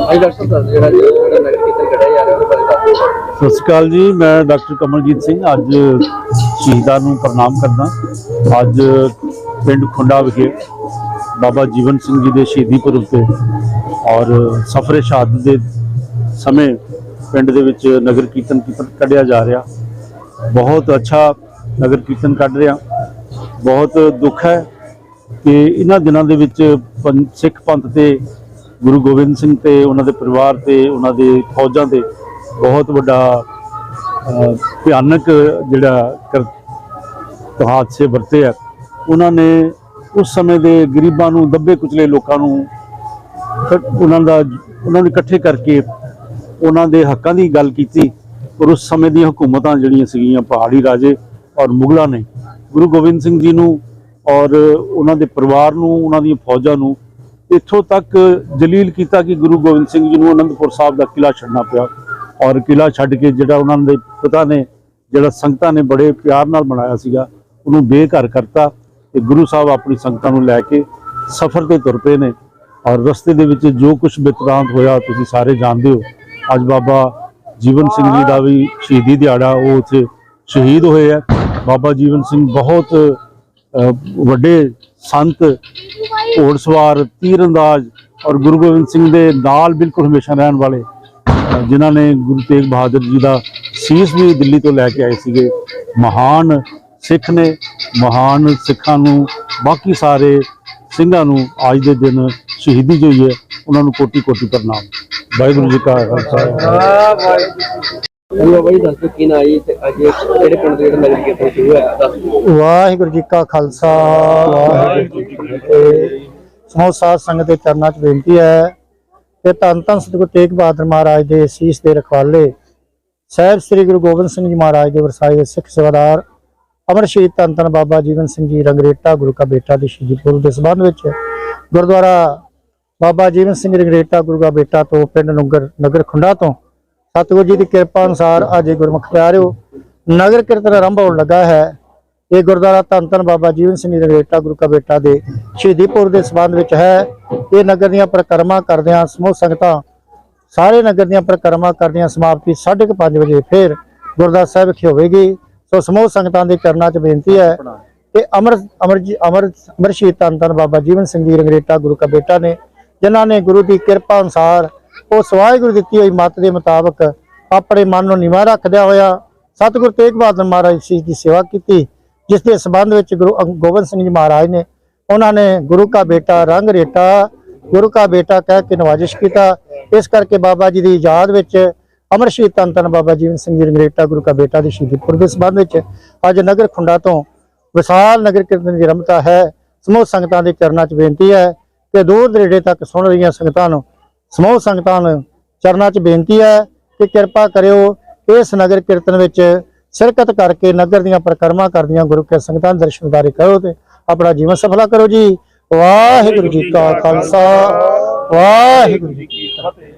ਹਾਂਜੀ ਡਾਕਟਰ ਸਾਹਿਬ, ਜਿਹੜਾ ਜਿਹੜਾ ਨਗਰ ਕੀਰਤਨ ਕੱਢਿਆ ਜਾ ਰਿਹਾ, ਉਹਦੇ ਬਾਰੇ ਦੱਸੋ ਸਤਿ ਸ਼੍ਰੀ ਅਕਾਲ ਜੀ, ਮੈਂ ਡਾਕਟਰ ਕਮਲਜੀਤ ਸਿੰਘ ਅੱਜ ਸ਼ਹੀਦਾਂ ਨੂੰ ਪ੍ਰਣਾਮ ਕਰਦਾ। ਅੱਜ ਪਿੰਡ ਖੁੰਡਾ ਵਿਖੇ ਬਾਬਾ ਜੀਵਨ ਸਿੰਘ ਜੀ ਦੇ ਸ਼ਹੀਦੀ ਪੁਰਬ ਤੇ ਔਰ ਸਫਰੇ ਸ਼ਹਾਦਤ ਦੇ ਸਮੇਂ ਪਿੰਡ ਦੇ ਵਿੱਚ ਨਗਰ ਕੀਰਤਨ ਕੱਢਿਆ ਜਾ ਰਿਹਾ। ਬਹੁਤ ਅੱਛਾ ਨਗਰ ਕੀਰਤਨ ਕੱਢ ਰਿਹਾ। ਬਹੁਤ ਦੁੱਖ ਹੈ ਕਿ ਇਹਨਾਂ ਦਿਨਾਂ ਦੇ ਵਿੱਚ ਪੰ- ਸਿੱਖ ਪੰਥ ਤੇ ਗੁਰੂ ਗੋਬਿੰਦ ਸਿੰਘ ਤੇ ਉਹਨਾਂ ਦੇ ਪਰਿਵਾਰ ਤੇ, ਉਹਨਾਂ ਦੇ ਫੌਜਾਂ ਤੇ ਬਹੁਤ ਵੱਡਾ ਭਿਆਨਕ ਜਿਹੜਾ ਕਰ- ਹਾਦਸੇ ਵਰਤੇ ਆ। ਉਹਨਾਂ ਨੇ ਉਸ ਸਮੇਂ ਦੇ ਗਰੀਬਾਂ ਨੂੰ, ਦੱਬੇ ਕੁਚਲੇ ਲੋਕਾਂ ਨੂੰ ਉਹਨਾਂ ਦਾ, ਉਹਨਾਂ ਨੂੰ ਇਕੱਠੇ ਕਰਕੇ ਉਹਨਾਂ ਦੇ ਹੱਕਾਂ ਦੀ ਗੱਲ ਕੀਤੀ ਔਰ ਉਸ ਸਮੇਂ ਦੀਆਂ ਹਕੂਮਤਾਂ ਜਿਹੜੀਆਂ ਸੀਗੀਆਂ, ਪਹਾੜੀ ਰਾਜੇ ਔਰ ਮੁਗਲਾਂ ਨੇ। ਗੁਰੂ ਗੋਬਿੰਦ ਸਿੰਘ ਜੀ ਨੂੰ ਔਰ ਉਹਨਾਂ ਦੇ ਪਰਿਵਾਰ ਨੂੰ, ਉਹਨਾਂ ਦੀਆਂ ਫੌਜਾਂ ਨੂੰ ਇੱਥੋਂ ਤੱਕ ਜਲੀਲ ਕੀਤਾ ਕਿ ਗੁਰੂ ਗੋਬਿੰਦ ਸਿੰਘ ਜੀ ਨੂੰ ਅਨੰਦਪੁਰ ਸਾਹਿਬ ਦਾ ਕਿਲਾ ਛੱਡਣਾ ਪਿਆ। ਔਰ ਕਿਲਾ ਛੱਡ ਕੇ ਜਿਹੜਾ ਉਹਨਾਂ ਦੇ ਪਿਤਾ ਨੇ, ਜਿਹੜਾ ਸੰਗਤਾਂ ਨੇ ਬੜੇ ਪਿਆਰ ਨਾਲ ਬਣਾਇਆ ਸੀਗਾ, ਉਹਨੂੰ ਬੇਘਰ ਕਰਤਾ ਤੇ ਗੁਰੂ ਸਾਹਿਬ ਆਪਣੀ ਸੰਗਤਾਂ ਨੂੰ ਲੈ ਕੇ ਸਫ਼ਰ ਤੇ ਤੁਰ ਪਏ ਨੇ। ਔਰ ਰਸਤੇ ਦੇ ਵਿੱਚ ਜੋ ਕੁਝ ਬਿਤਰਾਂਤ ਹੋਇਆ, ਤੁਸੀਂ ਸਾਰੇ ਜਾਣਦੇ ਹੋ। ਅੱਜ ਬਾਬਾ ਜੀਵਨ ਸਿੰਘ ਜੀ ਦਾ ਵੀ ਸ਼ਹੀਦੀ ਦਿਹਾੜਾ, ਉਹ ਉੱਥੇ ਸ਼ਹੀਦ ਹੋਏ ਆ। ਬਾਬਾ ਜੀਵਨ ਸਿੰਘ ਬਹੁਤ ਵੱਡੇ ਸੰਤ ਘੋੜਸਵਾਰ, ਤੀਰਅੰਦਾਜ਼ ਔਰ ਗੁਰੂ ਗੋਬਿੰਦ ਸਿੰਘ ਦੇ ਨਾਲ ਬਿਲਕੁਲ ਹਮੇਸ਼ਾ ਰਹਿਣ ਵਾਲੇ ਜਿਨ੍ਹਾਂ ਨੇ ਗੁਰੂ ਤੇਗ ਬਹਾਦਰ ਜੀ ਦਾ ਸੀਸ ਵੀ ਦਿੱਲੀ ਤੋਂ ਲੈ ਕੇ ਆਏ ਸੀਗੇ, ਮਹਾਨ ਸਿੱਖ ਨੇ, ਮਹਾਨ ਸਿੱਖਾਂ ਨੂੰ, ਬਾਕੀ ਸਾਰੇ ਸਿੰਘਾਂ ਨੂੰ ਅੱਜ ਦੇ ਦਿਨ ਸ਼ਹੀਦੀ ਜੋ ਹੈ ਉਹਨਾਂ ਨੂੰ ਕੋਟੀ ਕੋਟੀ ਪ੍ਰਣਾਮ। ਵਾਹਿਗੁਰੂ ਜੀ ਕਾ ਖਾਲਸਾ। ਹਾਂਜੀ ਬਾਬਾ ਜੀ ਦੱਸੋ ਕੀ ਨਾ ਜੀ ਤੇ ਅੱਜ ਕਿਹੜੇ ਪਿੰਡ ਦੇ ਜਿਹੜਾ ਨਗਰ ਕੀਰਤਨ ਸ਼ੁਰੂ ਹੋਇਆ ਦੱਸੋ ਵਾਹਿਗੁਰੂ ਜੀ ਕਾ ਖਾਲਸਾ, ਵਾਹਿਗੁਰੂ ਜੀ ਕੀ ਫਤਿਹ। ਸਮੂਹ ਸਾਧ ਸੰਗਤ ਦੇ ਚਰਨਾਂ 'ਚ ਬੇਨਤੀ ਹੈ ਕਿ ਧੰਨ ਧੰਨ ਸਤਿਗੁਰੂ ਤੇਗ ਬਹਾਦਰ ਮਹਾਰਾਜ ਦੇ ਅਸੀਸ ਦੇ ਰਖਵਾਲੇ ਸਾਹਿਬ ਸ੍ਰੀ ਗੁਰੂ ਗੋਬਿੰਦ ਸਿੰਘ ਜੀ ਮਹਾਰਾਜ ਦੇ ਵਰਸਾਏ ਦੇ ਸਿੱਖ ਸੇਵਾਦਾਰ ਅਮਰ ਸ਼ਹੀਦ ਧੰਨ ਧੰਨ ਬਾਬਾ ਜੀਵਨ ਸਿੰਘ ਜੀ ਰੰਗਰੇਟਾ ਗੁਰੂ ਕਾ ਬੇਟਾ ਦੀ ਸ਼ਹੀਦੀ ਪੁਰਬ ਦੇ ਸੰਬੰਧ ਵਿੱਚ ਗੁਰਦੁਆਰਾ ਬਾਬਾ ਜੀਵਨ ਸਿੰਘ ਰੰਗਰੇਟਾ ਗੁਰੂ ਕਾ ਬੇਟਾ ਤੋਂ ਪਿੰਡ ਨੁੰਗਰ ਨਗਰ ਖੁੰਡਾ ਤੋਂ ਸਤਿਗੁਰੂ ਜੀ ਦੀ ਕਿਰਪਾ ਅਨੁਸਾਰ ਅੱਜ ਇਹ ਗੁਰਮੁਖ ਪਿਆਰਿਓ, ਨਗਰ ਕੀਰਤਨ ਆਰੰਭ ਹੋਣ ਲੱਗਾ ਹੈ। ਇਹ ਗੁਰਦੁਆਰਾ ਧੰਨ ਧੰਨ ਬਾਬਾ ਜੀਵਨ ਸਿੰਘ ਜੀ ਰੰਗਰੇਟਾ ਗੁਰੂ ਕਾ ਬੇਟਾ ਦੇ ਸ਼ਹੀਦੀਪੁਰ ਦੇ ਸੰਬੰਧ ਵਿੱਚ ਹੈ। ਇਹ ਨਗਰ ਦੀਆਂ ਪ੍ਰਕਰਮਾ ਕਰਦਿਆਂ ਸਮੂਹ ਸੰਗਤਾਂ, ਸਾਰੇ ਨਗਰ ਦੀਆਂ ਪ੍ਰਕਰਮਾ ਕਰਦਿਆਂ ਸਮਾਪਤੀ 5:30 ਵਜੇ ਫਿਰ ਗੁਰਦੁਆਰਾ ਸਾਹਿਬ ਵਿਖੇ ਹੋਵੇਗੀ। ਸੋ ਸਮੂਹ ਸੰਗਤਾਂ ਦੇ ਚਰਨਾਂ 'ਚ ਬੇਨਤੀ ਹੈ ਕਿ ਅਮਰ ਅਮਰ ਜੀ, ਅਮਰ ਅਮਰ ਸ਼ਹੀਦ ਧੰਨ ਧੰਨ ਬਾਬਾ ਜੀਵਨ ਸਿੰਘ ਜੀ ਰੰਗਰੇਟਾ ਗੁਰੂ ਕਾ ਬੇਟਾ ਨੇ, ਜਿਨ੍ਹਾਂ ਨੇ ਗੁਰੂ ਦੀ ਕਿਰਪਾ ਅਨੁਸਾਰ ਉਸ ਵਾਹਿਗੁਰੂ ਦਿੱਤੀ ਹੋਈ ਮੱਤ ਦੇ ਮੁਤਾਬਕ ਆਪਣੇ ਮਨ ਨੂੰ ਨਿਵਾ ਰੱਖਦਿਆਂ ਹੋਇਆ ਸਤਿਗੁਰੂ ਤੇਗ ਬਹਾਦਰ ਮਹਾਰਾਜ ਜੀ ਦੀ ਸੇਵਾ ਕੀਤੀ, ਜਿਸ ਦੇ ਸੰਬੰਧ ਵਿੱਚ ਗੁਰੂ ਅੰਗ- ਗੋਬਿੰਦ ਸਿੰਘ ਜੀ ਮਹਾਰਾਜ ਨੇ ਉਹਨਾਂ ਨੇ ਗੁਰੂ ਕਾ ਬੇਟਾ ਰੰਗ ਰੇਟਾ, ਗੁਰੂ ਕਾ ਬੇਟਾ ਕਹਿ ਕੇ ਨਵਾਜ਼ਿਸ਼ ਕੀਤਾ। ਇਸ ਕਰਕੇ ਬਾਬਾ ਜੀ ਦੀ ਯਾਦ ਵਿੱਚ ਅਮਰ ਸ਼ਹੀਦ ਤਨ ਧੰਨ ਬਾਬਾ ਜੀਵਨ ਸਿੰਘ ਜੀ ਰੰਗਰੇਟਾ ਗੁਰੂ ਕਾ ਬੇਟਾ ਦੀ ਸ਼ਹੀਦੀ ਪੁਰਬ ਦੇ ਸੰਬੰਧ ਵਿੱਚ ਅੱਜ ਨਗਰ ਖੁੰਡਾ ਤੋਂ ਵਿਸ਼ਾਲ ਨਗਰ ਕੀਰਤਨ ਦੀ ਰਮਤਾ ਹੈ। ਸਮੂਹ ਸੰਗਤਾਂ ਦੇ ਚਰਨਾਂ 'ਚ ਬੇਨਤੀ ਹੈ ਕਿ ਦੂਰ ਦਰੇਡੇ ਤੱਕ ਸੁਣ ਰਹੀਆਂ ਸੰਗਤਾਂ ਨੂੰ ਸਮੂਹ ਸੰਗਤਾਂ ਨੂੰ ਚਰਨਾਂ 'ਚ ਬੇਨਤੀ ਹੈ ਕਿ ਕਿਰਪਾ ਕਰਿਓ ਇਸ ਨਗਰ ਕੀਰਤਨ ਵਿੱਚ ਸ਼ਿਰਕਤ ਕਰਕੇ ਨਗਰ ਦੀਆਂ ਪ੍ਰਕਰਮਾ ਕਰਦੀਆਂ ਗੁਰੂ ਕੇ ਸੰਗਤਾਂ ਦੇ ਦਰਸ਼ਨਦਾਰੀ ਕਰੋ ਤੇ ਆਪਣਾ ਜੀਵਨ ਸਫਲਾ ਕਰੋ ਜੀ। ਵਾਹਿਗੁਰੂ ਜੀ ਕਾ ਖਾਲਸਾ। ਵਾਹਿਗੁਰੂ ਜੀ ਕੀ ਫਤਿਹ।